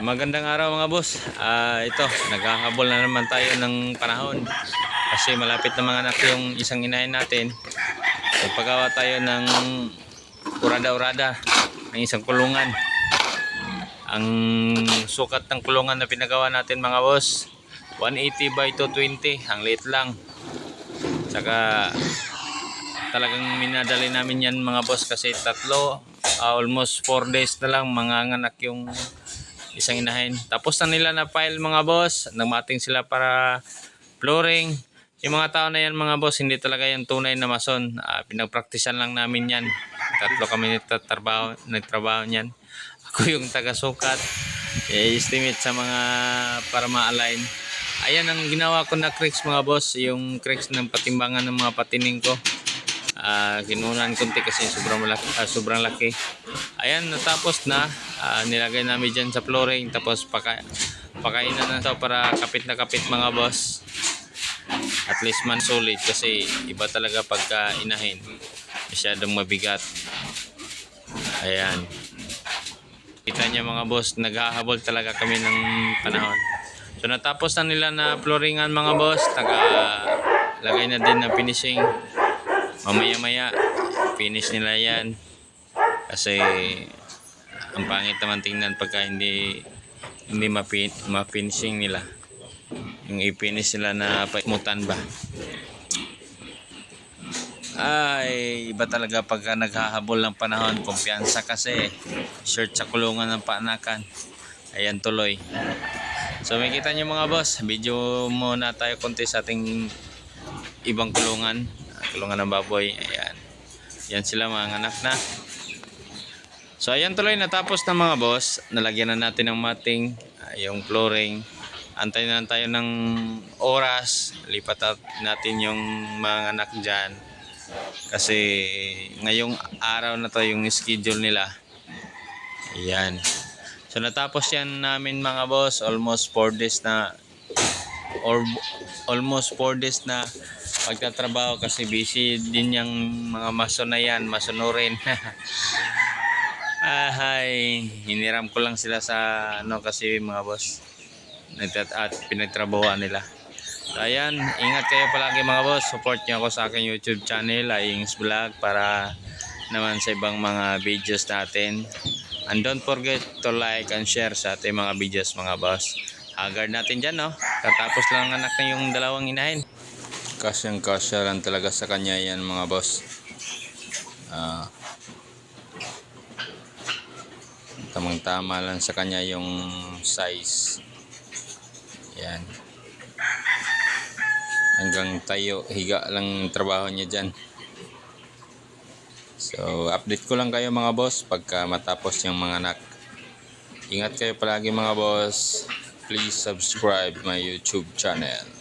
Magandang araw mga boss. Ah, ito, naghahabol na naman tayo ng panahon. Kasi malapit na mga anak yung isang inahin natin. Nagpagawa tayo ng urada-urada ng isang kulungan. Ang sukat ng kulungan na pinagawa natin mga boss, 180 by 220. Ang liit lang. Tsaka talagang minadali namin yan mga boss kasi tatlo, ah, almost 4 days na lang manganganak yung isang inahin. Tapos na nila na file mga boss. Nagmating sila para flooring. Yung mga tao na yan mga boss, hindi talaga yan tunay na mason. Ah, pinagpraktisan lang namin yan. Tatlo kami nagtatrabaho, nagtrabaho niyan. Ako yung taga-sukat. I-estimate sa mga para ma-align. Ayan ang ginawa ko na creeks mga boss. Yung creeks ng patimbangan ng mga patining ko. Ah, kinunan konti kasi sobrang malaki, ah, sobrang laki. Ayan, natapos na. Ah, nilagay namin dyan sa flooring. Tapos paka, pakainan na to para kapit na kapit mga boss. At least man solid kasi iba talaga pagka inahin. Masyadong mabigat. Ayan. Kita niya mga boss, naghahabol talaga kami ng panahon. So natapos na nila na flooringan mga boss. Taga lagay na din ng finishing mamaya maya finish nila yan kasi ang pangit naman tingnan pagka hindi hindi mapin, ma-finishing nila. Yung i-finish nila na paimutan ba? Ay iba talaga pagka naghahabol ng panahon kumpiyansa kasi short sa kulungan ng paanakan ayan tuloy. So makikita nyo mga boss video muna tayo konti sa ating ibang kulungan. Kulungan ng baboy ayan. Yan sila mga anak na so ayan tuloy natapos na mga boss. Nalagyan na natin ng mating ah, yung flooring. Antay na tayo ng oras. Lipat at- natin yung mga anak dyan. Kasi ngayong araw na to yung schedule nila. Ayan. So natapos yan namin mga boss. Almost 4 days na or almost 4 days na pagtatrabaho kasi busy din yung mga maso na yan, masunurin. Ahay, hiniram ko lang sila sa ano kasi mga boss. Nagtat at pinagtrabahoan nila. So, ayan, ingat kayo palagi mga boss. Support niyo ako sa aking YouTube channel, Ayings Vlog para naman sa ibang mga videos natin. And don't forget to like and share sa ating mga videos mga boss. Haggard natin dyan, no? Katapos lang anak na yung dalawang inahin. Kasyang kasya lang talaga sa kanya yan mga boss. Ah. Tamang tama lang sa kanya yung size. Yan. Hanggang tayo, higa lang trabaho niya dyan. So, update ko lang kayo mga boss pagka matapos yung mga anak. Ingat kayo palagi mga boss. Please subscribe my YouTube channel.